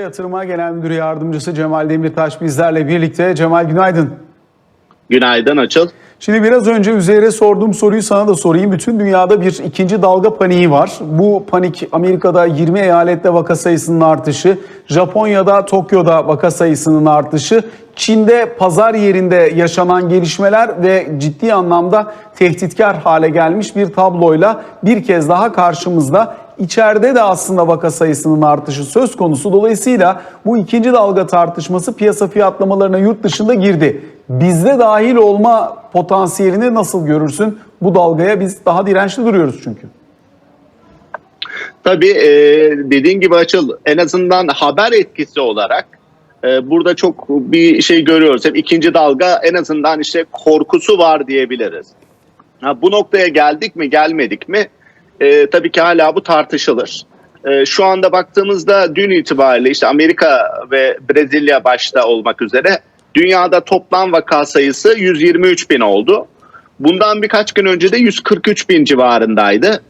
Yatırıma Genel Müdürü Yardımcısı Cemal Demirtaş bizlerle birlikte. Cemal günaydın. Günaydın Açıl. Şimdi biraz önce üzerine sorduğum soruyu sana da sorayım. Bütün dünyada bir ikinci dalga paniği var. Bu panik Amerika'da 20 eyalette vaka sayısının artışı, Japonya'da, Tokyo'da vaka sayısının artışı, Çin'de pazar yerinde yaşanan gelişmeler ve ciddi anlamda tehditkar hale gelmiş bir tabloyla bir kez daha karşımızda. İçeride de aslında vaka sayısının artışı söz konusu. Dolayısıyla bu ikinci dalga tartışması piyasa fiyatlamalarına yurt dışında girdi. Bizde dahil olma potansiyelini nasıl görürsün? Bu dalgaya biz daha dirençli duruyoruz çünkü. Tabii e, dediğin gibi Açıl en azından haber etkisi olarak e, burada çok bir şey görüyoruz. Hep ikinci dalga en azından işte korkusu var diyebiliriz. Ha, bu noktaya geldik mi gelmedik mi e, tabii ki hala bu tartışılır. E, şu anda baktığımızda dün itibariyle işte Amerika ve Brezilya başta olmak üzere dünyada toplam vaka sayısı 123 bin oldu. Bundan birkaç gün önce de 143 bin civarındaydı.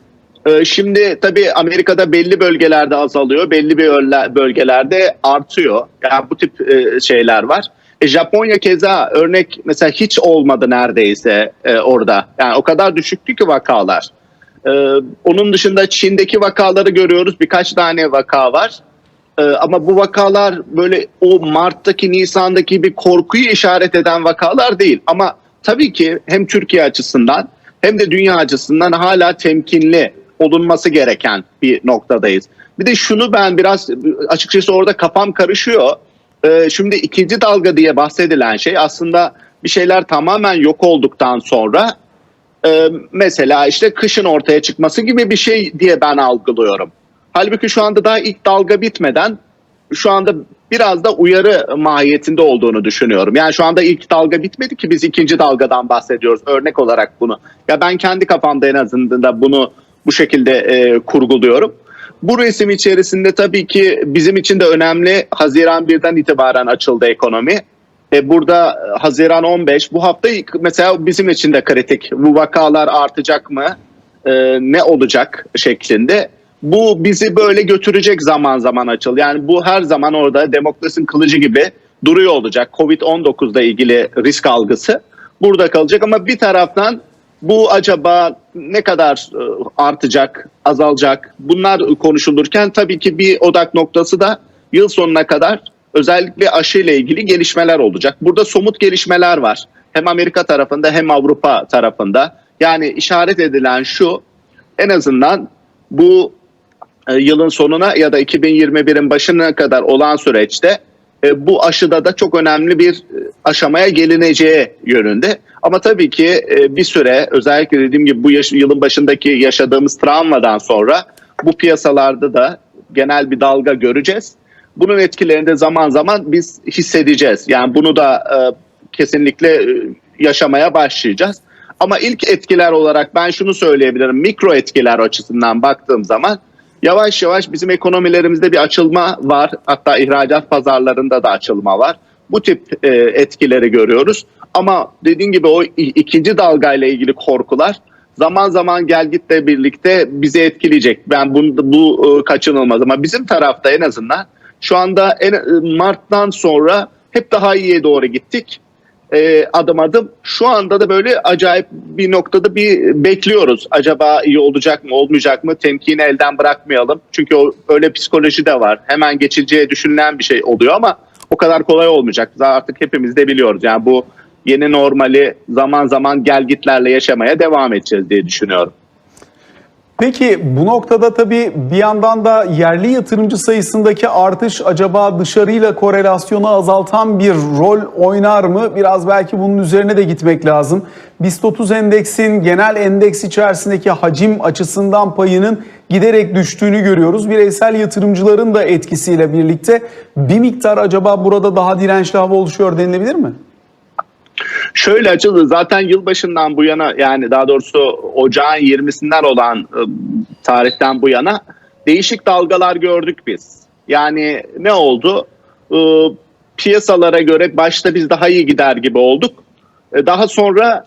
Ee, Şimdi tabii Amerika'da belli bölgelerde azalıyor, belli bir bölgelerde artıyor. Yani bu tip e, şeyler var. E, Japonya keza örnek mesela hiç olmadı neredeyse e, orada. Yani o kadar düşüktü ki vakalar. Ee, onun dışında Çin'deki vakaları görüyoruz. Birkaç tane vaka var. Ee, ama bu vakalar böyle o Mart'taki, Nisan'daki bir korkuyu işaret eden vakalar değil. Ama tabii ki hem Türkiye açısından hem de dünya açısından hala temkinli olunması gereken bir noktadayız. Bir de şunu ben biraz açıkçası orada kafam karışıyor. Ee, şimdi ikinci dalga diye bahsedilen şey aslında bir şeyler tamamen yok olduktan sonra e, mesela işte kışın ortaya çıkması gibi bir şey diye ben algılıyorum. Halbuki şu anda daha ilk dalga bitmeden şu anda biraz da uyarı mahiyetinde olduğunu düşünüyorum. Yani şu anda ilk dalga bitmedi ki biz ikinci dalgadan bahsediyoruz örnek olarak bunu. Ya ben kendi kafamda en azından da bunu bu şekilde e, kurguluyorum. Bu resim içerisinde tabii ki bizim için de önemli. Haziran 1'den itibaren açıldı ekonomi. E, burada e, Haziran 15 bu hafta mesela bizim için de kritik. Bu vakalar artacak mı? E, ne olacak şeklinde. Bu bizi böyle götürecek zaman zaman açıl. Yani bu her zaman orada demokrasinin kılıcı gibi duruyor olacak. Covid-19'da ilgili risk algısı burada kalacak ama bir taraftan bu acaba ne kadar e, artacak, azalacak? Bunlar konuşulurken tabii ki bir odak noktası da yıl sonuna kadar özellikle aşı ile ilgili gelişmeler olacak. Burada somut gelişmeler var. Hem Amerika tarafında hem Avrupa tarafında. Yani işaret edilen şu en azından bu e, yılın sonuna ya da 2021'in başına kadar olan süreçte e, bu aşıda da çok önemli bir e, aşamaya gelineceği yönünde. Ama tabii ki bir süre özellikle dediğim gibi bu yaş- yılın başındaki yaşadığımız travmadan sonra bu piyasalarda da genel bir dalga göreceğiz. Bunun etkilerini de zaman zaman biz hissedeceğiz. Yani bunu da e, kesinlikle e, yaşamaya başlayacağız. Ama ilk etkiler olarak ben şunu söyleyebilirim. Mikro etkiler açısından baktığım zaman yavaş yavaş bizim ekonomilerimizde bir açılma var. Hatta ihracat pazarlarında da açılma var. Bu tip e, etkileri görüyoruz. Ama dediğim gibi o ikinci dalgayla ilgili korkular zaman zaman gelgitle birlikte bizi etkileyecek. Ben bu, bu e, kaçınılmaz ama bizim tarafta en azından şu anda en, e, Mart'tan sonra hep daha iyiye doğru gittik e, adım adım. Şu anda da böyle acayip bir noktada bir bekliyoruz. Acaba iyi olacak mı olmayacak mı temkini elden bırakmayalım. Çünkü o öyle psikoloji de var. Hemen geçileceği düşünülen bir şey oluyor ama o kadar kolay olmayacak. Artık hepimiz de biliyoruz. Yani bu yeni normali zaman zaman gelgitlerle yaşamaya devam edeceğiz diye düşünüyorum. Peki bu noktada tabii bir yandan da yerli yatırımcı sayısındaki artış acaba dışarıyla korelasyonu azaltan bir rol oynar mı? Biraz belki bunun üzerine de gitmek lazım. BIST 30 endeksin genel endeks içerisindeki hacim açısından payının giderek düştüğünü görüyoruz. Bireysel yatırımcıların da etkisiyle birlikte bir miktar acaba burada daha dirençli hava oluşuyor denilebilir mi? Şöyle açıldı zaten yılbaşından bu yana yani daha doğrusu ocağın 20'sinden olan e, tarihten bu yana değişik dalgalar gördük biz. Yani ne oldu? E, piyasalara göre başta biz daha iyi gider gibi olduk. E, daha sonra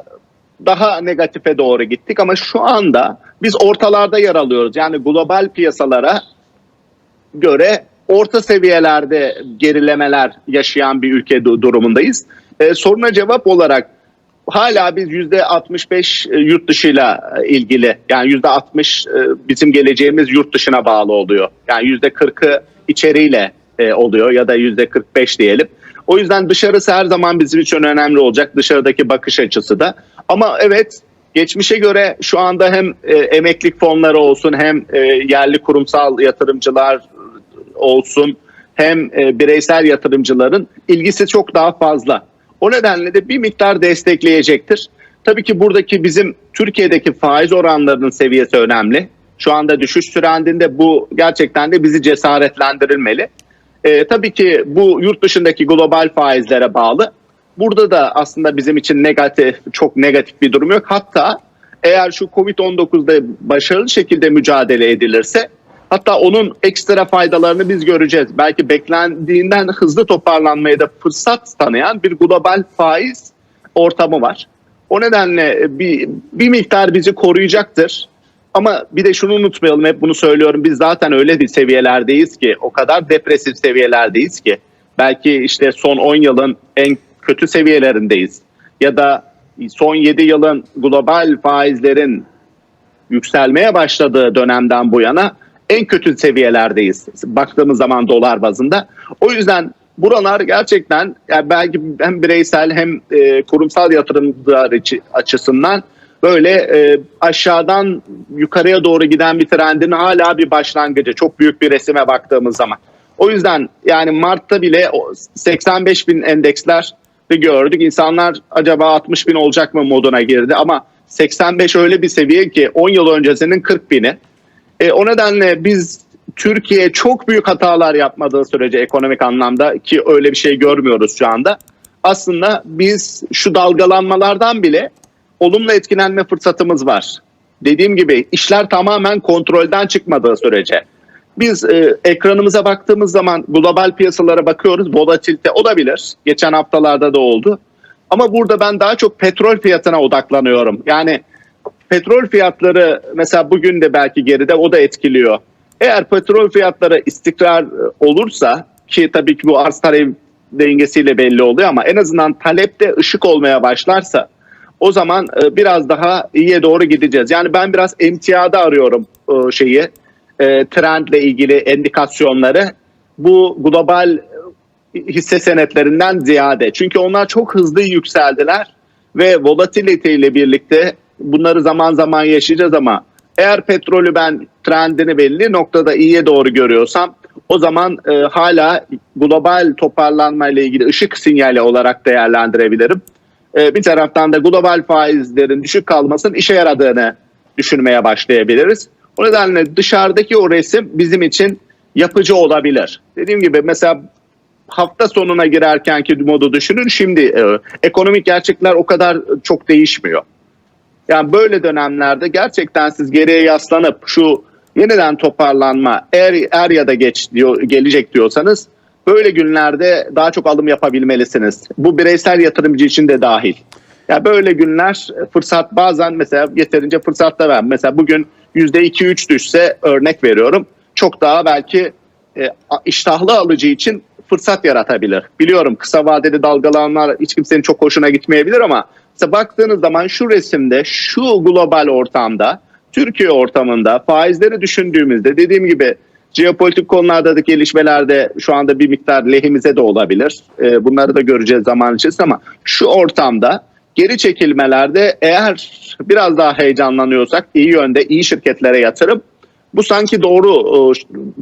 daha negatife doğru gittik ama şu anda biz ortalarda yer alıyoruz. Yani global piyasalara göre orta seviyelerde gerilemeler yaşayan bir ülke du- durumundayız. E, soruna cevap olarak hala biz yüzde 65 e, yurt dışıyla e, ilgili yani yüzde 60 e, bizim geleceğimiz yurt dışına bağlı oluyor. Yani yüzde 40'ı içeriyle oluyor ya da yüzde 45 diyelim. O yüzden dışarısı her zaman bizim için önemli olacak dışarıdaki bakış açısı da. Ama evet geçmişe göre şu anda hem emeklilik fonları olsun hem yerli kurumsal yatırımcılar olsun hem bireysel yatırımcıların ilgisi çok daha fazla. O nedenle de bir miktar destekleyecektir. Tabii ki buradaki bizim Türkiye'deki faiz oranlarının seviyesi önemli. Şu anda düşüş trendinde bu gerçekten de bizi cesaretlendirilmeli. E, tabii ki bu yurt dışındaki global faizlere bağlı. Burada da aslında bizim için negatif, çok negatif bir durum yok. Hatta eğer şu Covid-19'da başarılı şekilde mücadele edilirse hatta onun ekstra faydalarını biz göreceğiz. Belki beklendiğinden hızlı toparlanmaya da fırsat tanıyan bir global faiz ortamı var. O nedenle bir, bir miktar bizi koruyacaktır. Ama bir de şunu unutmayalım hep bunu söylüyorum biz zaten öyle bir seviyelerdeyiz ki o kadar depresif seviyelerdeyiz ki belki işte son 10 yılın en kötü seviyelerindeyiz ya da son 7 yılın global faizlerin yükselmeye başladığı dönemden bu yana en kötü seviyelerdeyiz. Baktığımız zaman dolar bazında. O yüzden buralar gerçekten yani belki hem bireysel hem e, kurumsal yatırımcılar içi- açısından böyle e, aşağıdan yukarıya doğru giden bir trendin hala bir başlangıcı. Çok büyük bir resime baktığımız zaman. O yüzden yani Mart'ta bile o 85 bin endeksler gördük. İnsanlar acaba 60 bin olacak mı moduna girdi ama 85 öyle bir seviye ki 10 yıl öncesinin 40 bini. E, o nedenle biz Türkiye çok büyük hatalar yapmadığı sürece ekonomik anlamda ki öyle bir şey görmüyoruz şu anda. Aslında biz şu dalgalanmalardan bile olumlu etkilenme fırsatımız var. Dediğim gibi işler tamamen kontrolden çıkmadığı sürece. Biz e, ekranımıza baktığımız zaman global piyasalara bakıyoruz. Volatilite olabilir. Geçen haftalarda da oldu. Ama burada ben daha çok petrol fiyatına odaklanıyorum. Yani petrol fiyatları mesela bugün de belki geride o da etkiliyor. Eğer petrol fiyatları istikrar e, olursa ki tabii ki bu arz talep dengesiyle belli oluyor ama en azından talepte ışık olmaya başlarsa o zaman e, biraz daha iyiye doğru gideceğiz. Yani ben biraz emtiyada arıyorum e, şeyi trendle ilgili endikasyonları. Bu global hisse senetlerinden ziyade. Çünkü onlar çok hızlı yükseldiler ve volatilite ile birlikte bunları zaman zaman yaşayacağız ama eğer petrolü ben trendini belli noktada iyiye doğru görüyorsam o zaman e, hala global toparlanma ile ilgili ışık sinyali olarak değerlendirebilirim. E, bir taraftan da global faizlerin düşük kalmasının işe yaradığını düşünmeye başlayabiliriz. O nedenle dışarıdaki o resim bizim için yapıcı olabilir. Dediğim gibi mesela hafta sonuna girerkenki modu düşünün. Şimdi e, ekonomik gerçekler o kadar çok değişmiyor. Yani böyle dönemlerde gerçekten siz geriye yaslanıp şu yeniden toparlanma er, er ya da geç diyor, gelecek diyorsanız böyle günlerde daha çok alım yapabilmelisiniz. Bu bireysel yatırımcı için de dahil. Ya böyle günler fırsat bazen mesela yeterince fırsat da ver. Mesela bugün %2-3 düşse örnek veriyorum. Çok daha belki e, iştahlı alıcı için fırsat yaratabilir. Biliyorum kısa vadeli dalgalanmalar hiç kimsenin çok hoşuna gitmeyebilir ama mesela baktığınız zaman şu resimde şu global ortamda Türkiye ortamında faizleri düşündüğümüzde dediğim gibi jeopolitik konularda da gelişmelerde şu anda bir miktar lehimize de olabilir. E, bunları da göreceğiz zaman içerisinde ama şu ortamda geri çekilmelerde eğer biraz daha heyecanlanıyorsak iyi yönde iyi şirketlere yatırım bu sanki doğru e,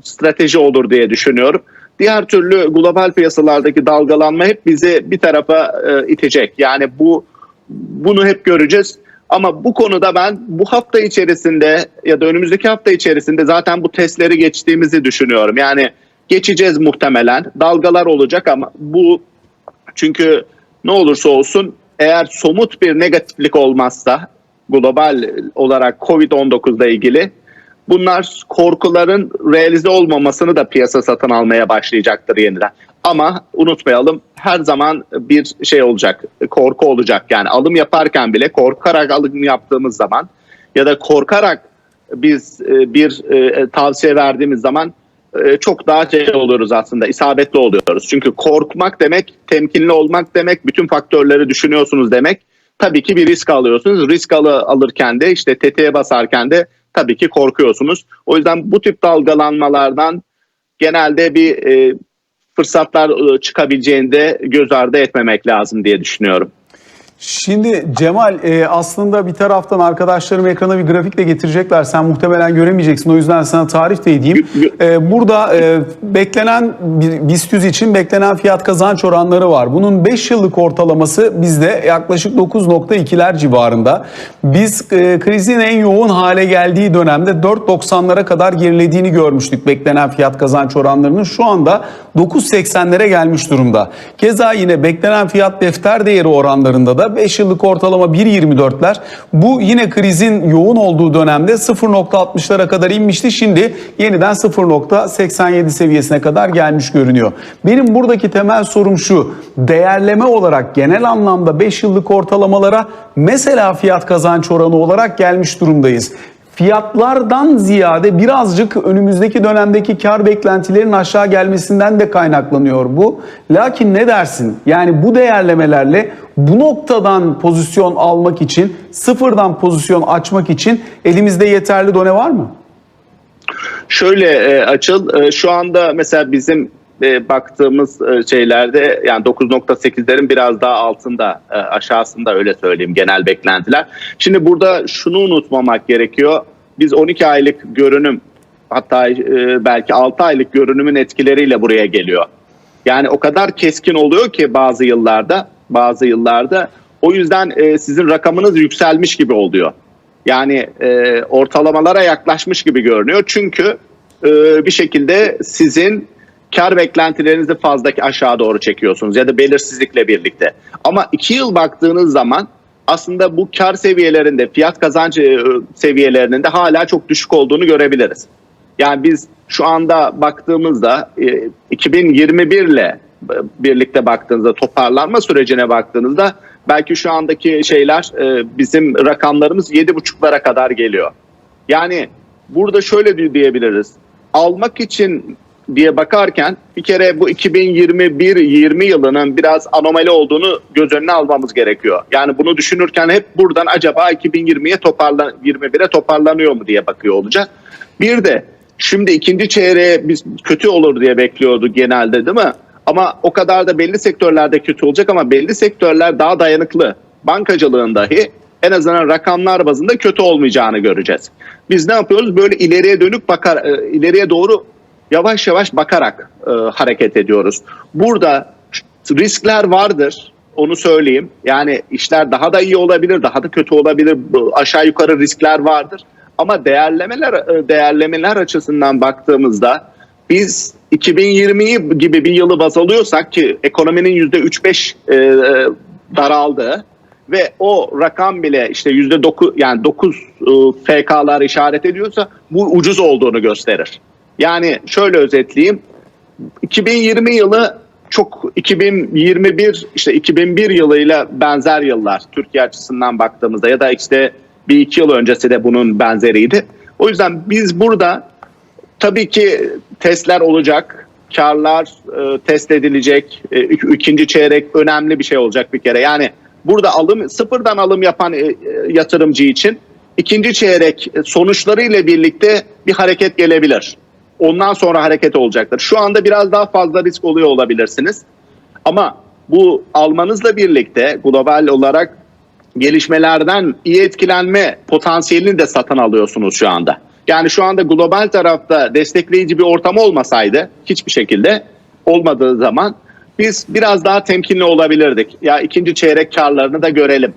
strateji olur diye düşünüyorum. Diğer türlü global piyasalardaki dalgalanma hep bizi bir tarafa e, itecek. Yani bu bunu hep göreceğiz. Ama bu konuda ben bu hafta içerisinde ya da önümüzdeki hafta içerisinde zaten bu testleri geçtiğimizi düşünüyorum. Yani geçeceğiz muhtemelen. Dalgalar olacak ama bu çünkü ne olursa olsun eğer somut bir negatiflik olmazsa global olarak Covid-19 ile ilgili bunlar korkuların realize olmamasını da piyasa satın almaya başlayacaktır yeniden. Ama unutmayalım her zaman bir şey olacak, korku olacak. Yani alım yaparken bile korkarak alım yaptığımız zaman ya da korkarak biz e, bir e, tavsiye verdiğimiz zaman e, çok daha şey oluyoruz aslında isabetli oluyoruz. Çünkü korkmak demek temkinli olmak demek bütün faktörleri düşünüyorsunuz demek. Tabii ki bir risk alıyorsunuz. Risk alı, alırken de işte tetiğe basarken de tabii ki korkuyorsunuz. O yüzden bu tip dalgalanmalardan genelde bir e, fırsatlar e, çıkabileceğini de göz ardı etmemek lazım diye düşünüyorum. Şimdi Cemal e, aslında bir taraftan arkadaşlarım ekrana bir grafik de getirecekler. Sen muhtemelen göremeyeceksin. O yüzden sana tarif de edeyim. E, burada e, beklenen BIST 100 için beklenen fiyat kazanç oranları var. Bunun 5 yıllık ortalaması bizde yaklaşık 9.2'ler civarında. Biz krizin en yoğun hale geldiği dönemde 4.90'lara kadar gerilediğini görmüştük beklenen fiyat kazanç oranlarının. Şu anda 9.80'lere gelmiş durumda. Keza yine beklenen fiyat defter değeri oranlarında da 5 yıllık ortalama 1.24'ler. Bu yine krizin yoğun olduğu dönemde 0.60'lara kadar inmişti. Şimdi yeniden 0.87 seviyesine kadar gelmiş görünüyor. Benim buradaki temel sorum şu. Değerleme olarak genel anlamda 5 yıllık ortalamalara mesela fiyat kazanç oranı olarak gelmiş durumdayız fiyatlardan ziyade birazcık önümüzdeki dönemdeki kar beklentilerinin aşağı gelmesinden de kaynaklanıyor bu. Lakin ne dersin? Yani bu değerlemelerle bu noktadan pozisyon almak için, sıfırdan pozisyon açmak için elimizde yeterli done var mı? Şöyle e, açıl e, şu anda mesela bizim e, baktığımız e, şeylerde yani 9.8'lerin biraz daha altında e, aşağısında öyle söyleyeyim genel beklentiler. Şimdi burada şunu unutmamak gerekiyor. Biz 12 aylık görünüm hatta belki 6 aylık görünümün etkileriyle buraya geliyor. Yani o kadar keskin oluyor ki bazı yıllarda bazı yıllarda o yüzden sizin rakamınız yükselmiş gibi oluyor. Yani e, ortalamalara yaklaşmış gibi görünüyor. Çünkü bir şekilde sizin kar beklentilerinizi fazla aşağı doğru çekiyorsunuz ya da belirsizlikle birlikte. Ama iki yıl baktığınız zaman aslında bu kar seviyelerinde, fiyat kazancı e, seviyelerinin de hala çok düşük olduğunu görebiliriz. Yani biz şu anda baktığımızda e, 2021 ile birlikte baktığınızda toparlanma sürecine baktığınızda belki şu andaki şeyler e, bizim rakamlarımız 7,5'lara kadar geliyor. Yani burada şöyle di- diyebiliriz. Almak için diye bakarken bir kere bu 2021-20 yılının biraz anomali olduğunu göz önüne almamız gerekiyor. Yani bunu düşünürken hep buradan acaba 2020'ye toparlan 21'e toparlanıyor mu diye bakıyor olacak. Bir de şimdi ikinci çeyreğe biz kötü olur diye bekliyorduk genelde değil mi? Ama o kadar da belli sektörlerde kötü olacak ama belli sektörler daha dayanıklı. Bankacılığın dahi en azından rakamlar bazında kötü olmayacağını göreceğiz. Biz ne yapıyoruz? Böyle ileriye dönük bakar, e, ileriye doğru yavaş yavaş bakarak e, hareket ediyoruz. Burada riskler vardır. Onu söyleyeyim. Yani işler daha da iyi olabilir, daha da kötü olabilir. Aşağı yukarı riskler vardır. Ama değerlemeler e, değerlemeler açısından baktığımızda biz 2020 gibi bir yılı baz alıyorsak ki ekonominin %3-5 e, e, daraldığı ve o rakam bile işte %9 yani 9 e, FK'lar işaret ediyorsa bu ucuz olduğunu gösterir. Yani şöyle özetleyeyim. 2020 yılı çok 2021 işte 2001 yılıyla benzer yıllar Türkiye açısından baktığımızda ya da işte bir iki yıl öncesi de bunun benzeriydi. O yüzden biz burada tabii ki testler olacak, karlar e, test edilecek, e, ik- ikinci çeyrek önemli bir şey olacak bir kere. Yani burada alım sıfırdan alım yapan e, e, yatırımcı için ikinci çeyrek sonuçlarıyla birlikte bir hareket gelebilir. Ondan sonra hareket olacaktır. Şu anda biraz daha fazla risk oluyor olabilirsiniz. Ama bu almanızla birlikte global olarak gelişmelerden iyi etkilenme potansiyelini de satın alıyorsunuz şu anda. Yani şu anda global tarafta destekleyici bir ortam olmasaydı hiçbir şekilde olmadığı zaman biz biraz daha temkinli olabilirdik. Ya ikinci çeyrek karlarını da görelim.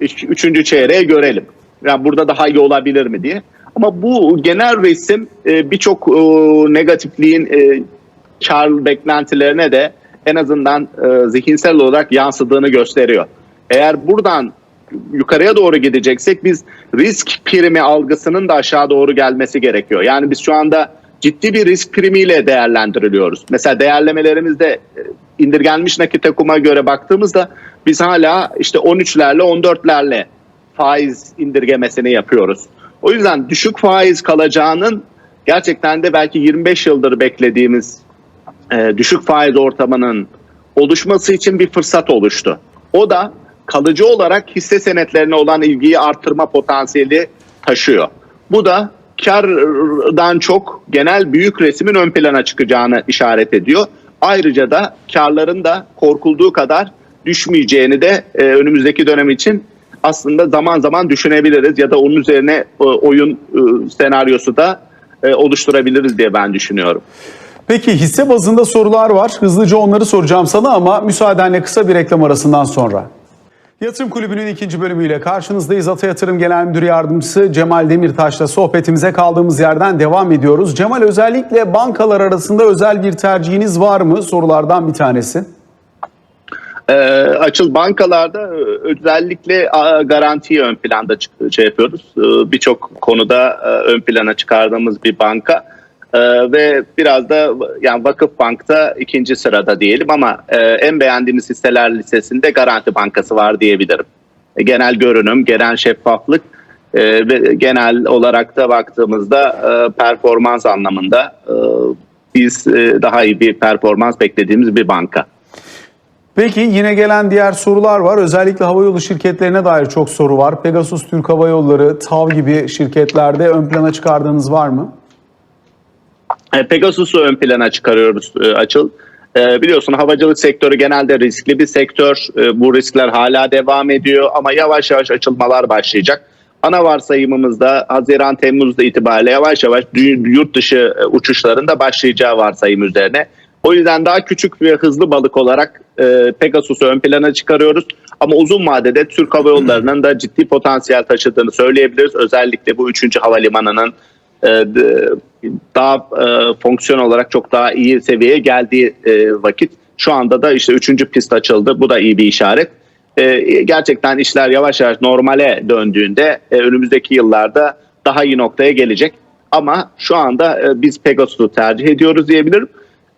Üç- Üçüncü çeyreği görelim. Yani burada daha iyi olabilir mi diye. Ama bu genel resim e, birçok e, negatifliğin e, kar beklentilerine de en azından e, zihinsel olarak yansıdığını gösteriyor. Eğer buradan yukarıya doğru gideceksek biz risk primi algısının da aşağı doğru gelmesi gerekiyor. Yani biz şu anda ciddi bir risk primiyle değerlendiriliyoruz. Mesela değerlemelerimizde e, indirgenmiş nakit akuma göre baktığımızda biz hala işte 13'lerle 14'lerle faiz indirgemesini yapıyoruz. O yüzden düşük faiz kalacağının gerçekten de belki 25 yıldır beklediğimiz e, düşük faiz ortamının oluşması için bir fırsat oluştu. O da kalıcı olarak hisse senetlerine olan ilgiyi artırma potansiyeli taşıyor. Bu da kardan çok genel büyük resmin ön plana çıkacağını işaret ediyor. Ayrıca da karların da korkulduğu kadar düşmeyeceğini de e, önümüzdeki dönem için aslında zaman zaman düşünebiliriz ya da onun üzerine e, oyun e, senaryosu da e, oluşturabiliriz diye ben düşünüyorum. Peki hisse bazında sorular var. Hızlıca onları soracağım sana ama müsaadenle kısa bir reklam arasından sonra. Yatırım Kulübü'nün ikinci bölümüyle karşınızdayız. Ata Yatırım Genel Müdür Yardımcısı Cemal Demirtaş'la sohbetimize kaldığımız yerden devam ediyoruz. Cemal özellikle bankalar arasında özel bir tercihiniz var mı? Sorulardan bir tanesi. Ee, açıl bankalarda e, özellikle garantiyi ön planda şey yapıyoruz. Ee, Birçok konuda e, ön plana çıkardığımız bir banka. Ee, ve biraz da yani Vakıf Bank'ta ikinci sırada diyelim ama e, en beğendiğimiz hisseler listesinde Garanti Bankası var diyebilirim. E, Genel görünüm, genel şeffaflık e, ve genel olarak da baktığımızda e, performans anlamında e, biz e, daha iyi bir performans beklediğimiz bir banka. Peki yine gelen diğer sorular var. Özellikle havayolu şirketlerine dair çok soru var. Pegasus Türk Hava Yolları, TAV gibi şirketlerde ön plana çıkardığınız var mı? E, Pegasus'u ön plana çıkarıyoruz e, Açıl. E, biliyorsun havacılık sektörü genelde riskli bir sektör. Bu riskler hala devam ediyor ama yavaş yavaş açılmalar başlayacak. Ana varsayımımızda Haziran-Temmuz'da itibariyle yavaş yavaş yurt dışı e, uçuşlarında başlayacağı varsayım üzerine. O yüzden daha küçük ve hızlı balık olarak e, Pegasus'u ön plana çıkarıyoruz. Ama uzun vadede Türk Hava Yolları'nın da ciddi potansiyel taşıdığını söyleyebiliriz. Özellikle bu 3. havalimanının e, daha e, fonksiyon olarak çok daha iyi seviyeye geldiği e, vakit şu anda da işte üçüncü pist açıldı. Bu da iyi bir işaret. E, gerçekten işler yavaş yavaş normale döndüğünde e, önümüzdeki yıllarda daha iyi noktaya gelecek. Ama şu anda e, biz Pegasus'u tercih ediyoruz diyebilirim.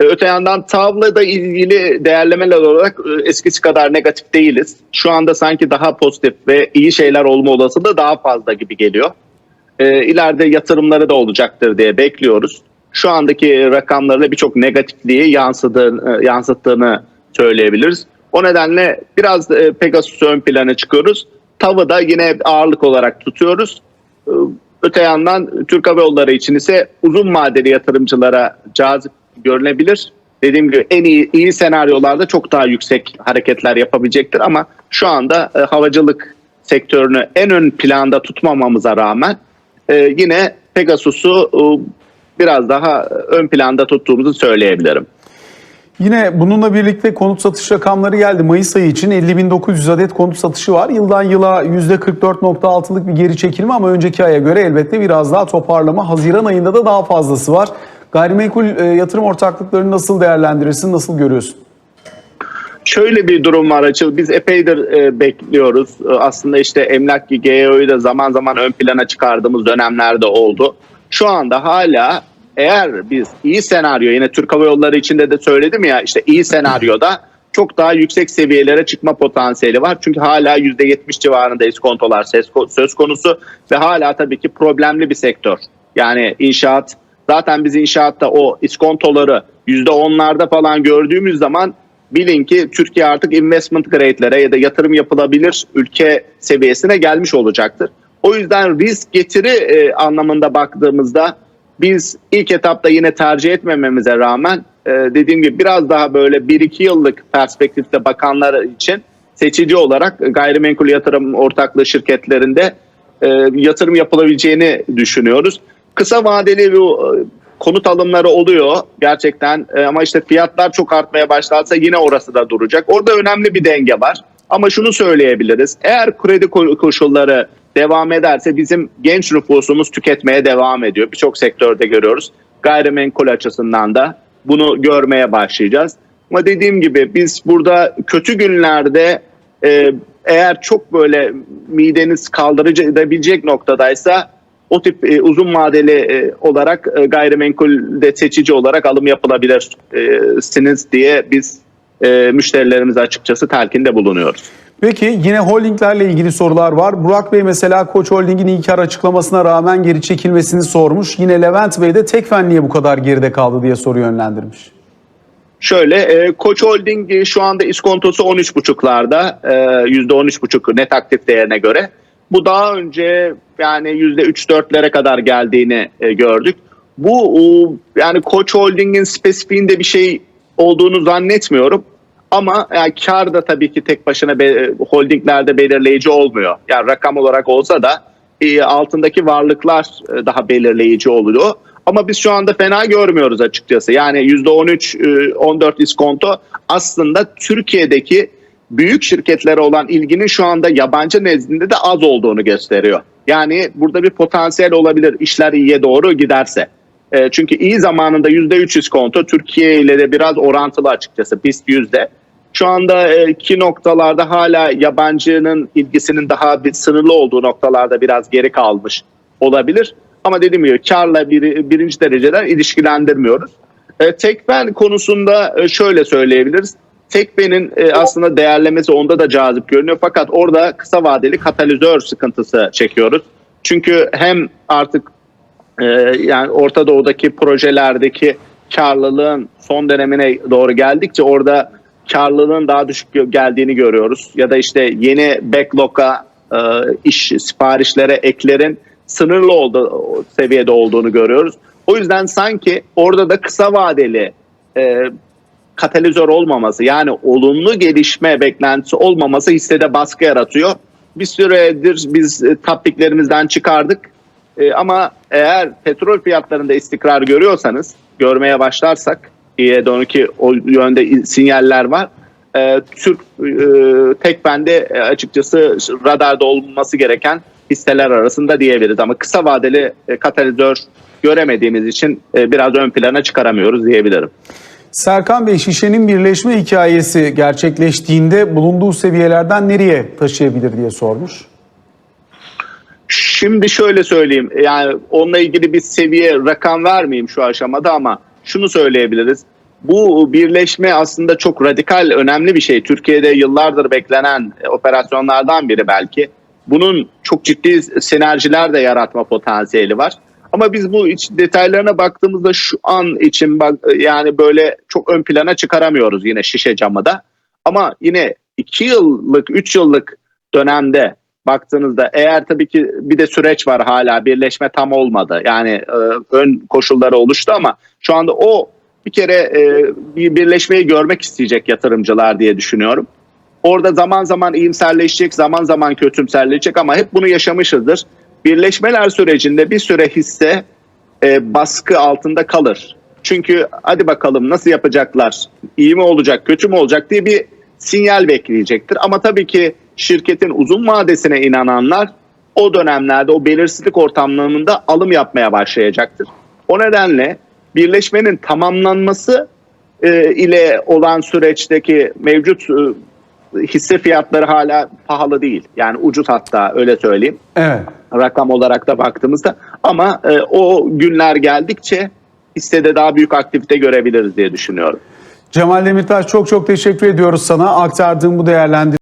E, Öte yandan tavla da ilgili değerlemeler olarak e, eskisi kadar negatif değiliz. Şu anda sanki daha pozitif ve iyi şeyler olma olasılığı daha fazla gibi geliyor e, ileride yatırımları da olacaktır diye bekliyoruz. Şu andaki rakamlarla birçok negatifliği e, yansıttığını söyleyebiliriz. O nedenle biraz Pegasus ön plana çıkıyoruz. Tavı da yine ağırlık olarak tutuyoruz. Öte yandan Türk Hava Yolları için ise uzun vadeli yatırımcılara cazip görünebilir. Dediğim gibi en iyi, iyi senaryolarda çok daha yüksek hareketler yapabilecektir ama şu anda e, havacılık sektörünü en ön planda tutmamamıza rağmen e, yine Pegasus'u e, biraz daha ön planda tuttuğumuzu söyleyebilirim. Yine bununla birlikte konut satış rakamları geldi. Mayıs ayı için 50.900 adet konut satışı var. Yıldan yıla %44.6'lık bir geri çekilme ama önceki aya göre elbette biraz daha toparlama. Haziran ayında da daha fazlası var. Gayrimenkul e, yatırım ortaklıklarını nasıl değerlendirirsin, nasıl görüyorsun? Şöyle bir durum var Açıl. Biz epeydir e, bekliyoruz. E, aslında işte emlak GEO'yu da zaman zaman ön plana çıkardığımız dönemlerde oldu. Şu anda hala eğer biz iyi senaryo yine Türk Hava Yolları içinde de söyledim ya işte iyi senaryoda çok daha yüksek seviyelere çıkma potansiyeli var. Çünkü hala %70 civarında iskontolar söz- söz konusu ve hala tabii ki problemli bir sektör. Yani inşaat zaten biz inşaatta o iskontoları %10'larda falan gördüğümüz zaman bilin ki Türkiye artık investment grade'lere ya da yatırım yapılabilir ülke seviyesine gelmiş olacaktır. O yüzden risk getiri e, anlamında baktığımızda biz ilk etapta yine tercih etmememize rağmen e, dediğim gibi biraz daha böyle 1-2 yıllık perspektifte bakanlar için seçici olarak gayrimenkul yatırım ortaklığı şirketlerinde e, yatırım yapılabileceğini düşünüyoruz. Kısa vadeli bu e, konut alımları oluyor gerçekten E, ama işte fiyatlar çok artmaya başlarsa yine orası da duracak. Orada önemli bir denge var. Ama şunu söyleyebiliriz. Eğer kredi ko- koşulları devam ederse bizim genç nüfusumuz tüketmeye devam ediyor. Birçok sektörde görüyoruz. Gayrimenkul açısından da bunu görmeye başlayacağız. Ama dediğim gibi biz burada kötü günlerde e, eğer çok böyle mideniz kaldırıcı edebilecek noktadaysa o tip e, uzun vadeli e, olarak e, gayrimenkulde seçici olarak alım yapılabilirsiniz diye biz e, müşterilerimize açıkçası telkinde bulunuyoruz. Peki yine holdinglerle ilgili sorular var. Burak Bey mesela Koç Holding'in ilk kar açıklamasına rağmen geri çekilmesini sormuş. Yine Levent Bey de Tekfen niye bu kadar geride kaldı diye soru yönlendirmiş. Şöyle e, Koç Holding e, şu anda iskontosu 13.5'larda e, %13.5 net aktif değerine göre. Bu daha önce yani %3-4'lere kadar geldiğini e, gördük. Bu o, yani Koç Holding'in spesifiğinde bir şey olduğunu zannetmiyorum. Ama yani kar da tabii ki tek başına be, holdinglerde belirleyici olmuyor. Yani rakam olarak olsa da e, altındaki varlıklar e, daha belirleyici oluyor. Ama biz şu anda fena görmüyoruz açıkçası. Yani %13, e, 14 iskonto aslında Türkiye'deki büyük şirketlere olan ilginin şu anda yabancı nezdinde de az olduğunu gösteriyor. Yani burada bir potansiyel olabilir işler iyiye doğru giderse. E, çünkü iyi zamanında %3 iskonto Türkiye ile de biraz orantılı açıkçası BIST yüzde. Şu anda e, iki noktalarda hala yabancının ilgisinin daha bir sınırlı olduğu noktalarda biraz geri kalmış olabilir. Ama dediğim gibi karla bir, birinci dereceden ilişkilendirmiyoruz. E, Tekben konusunda e, şöyle söyleyebiliriz. Tekben'in e, aslında değerlemesi onda da cazip görünüyor. Fakat orada kısa vadeli katalizör sıkıntısı çekiyoruz. Çünkü hem artık e, yani Orta Doğu'daki projelerdeki karlılığın son dönemine doğru geldikçe orada karlılığın daha düşük geldiğini görüyoruz. Ya da işte yeni backlog'a e, iş siparişlere eklerin sınırlı oldu, seviyede olduğunu görüyoruz. O yüzden sanki orada da kısa vadeli e, katalizör olmaması yani olumlu gelişme beklentisi olmaması hissede baskı yaratıyor. Bir süredir biz e, taptiklerimizden çıkardık. E, ama eğer petrol fiyatlarında istikrar görüyorsanız, görmeye başlarsak ki o yönde sinyaller var. E, Türk e, tek bende e, açıkçası radarda olması gereken hisseler arasında diyebiliriz. Ama kısa vadeli e, katalizör göremediğimiz için e, biraz ön plana çıkaramıyoruz diyebilirim. Serkan Bey şişenin birleşme hikayesi gerçekleştiğinde bulunduğu seviyelerden nereye taşıyabilir diye sormuş. Şimdi şöyle söyleyeyim yani onunla ilgili bir seviye rakam vermeyeyim şu aşamada ama şunu söyleyebiliriz. Bu birleşme aslında çok radikal önemli bir şey. Türkiye'de yıllardır beklenen operasyonlardan biri belki. Bunun çok ciddi sinerjiler de yaratma potansiyeli var. Ama biz bu iç detaylarına baktığımızda şu an için bak yani böyle çok ön plana çıkaramıyoruz yine şişe camı da. Ama yine 2 yıllık 3 yıllık dönemde baktığınızda eğer tabii ki bir de süreç var hala birleşme tam olmadı. Yani e, ön koşulları oluştu ama şu anda o bir kere e, bir birleşmeyi görmek isteyecek yatırımcılar diye düşünüyorum. Orada zaman zaman iyimserleşecek, zaman zaman kötümserleşecek ama hep bunu yaşamışızdır. Birleşmeler sürecinde bir süre hisse e, baskı altında kalır. Çünkü hadi bakalım nasıl yapacaklar, iyi mi olacak, kötü mü olacak diye bir sinyal bekleyecektir. Ama tabii ki şirketin uzun vadesine inananlar o dönemlerde o belirsizlik ortamlarında alım yapmaya başlayacaktır. O nedenle birleşmenin tamamlanması e, ile olan süreçteki mevcut e, hisse fiyatları hala pahalı değil. Yani ucuz hatta öyle söyleyeyim Evet. rakam olarak da baktığımızda. Ama e, o günler geldikçe hissede daha büyük aktivite görebiliriz diye düşünüyorum. Cemal Demirtaş çok çok teşekkür ediyoruz sana aktardığın bu değerlendirme